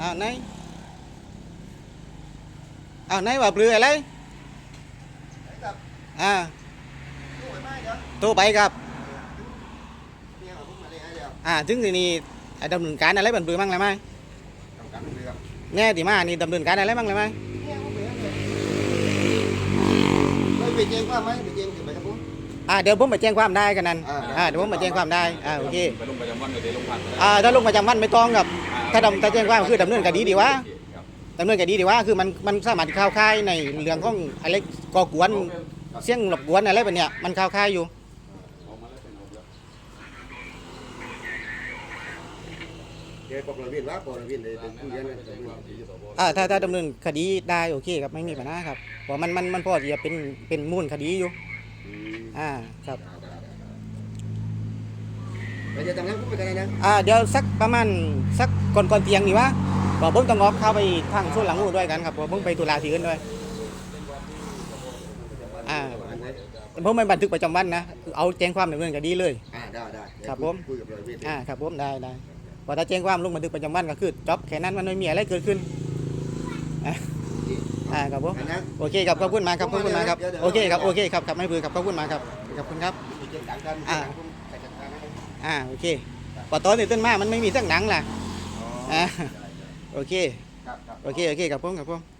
อ้าวไหนอ้าวไหนว่าเปลือยอะไรกับอ่าตู้ไม้เดี๋ยวไปครับอ่าถึงทีนี้ดำเนินการอะไรบันเบือมั่งเลยไหมแน่ที่มานี่ดำเนินการอะไรบ้างเลยไหมเนี่ไปแจ้งควาไหมไปแจ้งถึงไป อ่าเดี๋ยวผมไปแจ้งความได้กันนั้นอ่า อ่าเดี๋ยวผมไปแจ้งความได้อ่าโอเคไปลงประจำวันก็ได้ลงพันอ่าถ้าลงประจำวันไม่ต้องครับถ้าดำถ้าแจ้งความคือดำเนินคดีดีวะดำเนินคดีดีวะคือมันมันสามารถเข้าค่ายในเรื่องของอะไรก่อกวนเสี่ยงหลบกวนอะไรแบบเนี้ยมันเข้าค่ายอยู่ เดี๋ยวปอบเราเวียนว่าปอบเราเวียนเลยเป็นผู้เรียนเลยเป็นผู้เรียนอ่าถ้าถ้าดำเนินคดีได้โอเคครับไม่มีปัญหาครับเพราะมันมันมันพอที่จะเป็นเป็นมูลคดีอยู่ อืมอ่าครับเราจะทำงานคู่ไปกันนะอ่าเดี๋ยวสักประมาณสักก่อนก่อนเตียงนี่วะบอกผมต้องงอกเข้าไปทางส่วนหลังนู่นด้วยกันครับเพราะผมไปตุลาที่อื่นด้วยอ่าผมไม่บันทึกประจำวันนะเอาแจ้งความดำเนินคดีเลยอ่าได้ได้ครับผมคุยกับเราเวียนอ่าครับผมได้ได้พอถ้าแจ้งความลงบันทึกประจำวันก็คือจบแค่นั้นมันไม่มีอะไรเกิดขึ้นอะ อ่าครับผมนะโอเคครับขอบคุณมากครับขอบคุณมากครับโอเคครับโอเคครับครับไม่เบื่อครับขอบคุณมากครับขอบคุณครับไปเจอกันกันอ่าไปจัดการนะครับอ่าโอเคพอตอนนี้ต้นมามันไม่มีสักหนังล่ะอ๋ออ่าโอเคครับครับโอเคโอเคครับผมครับผม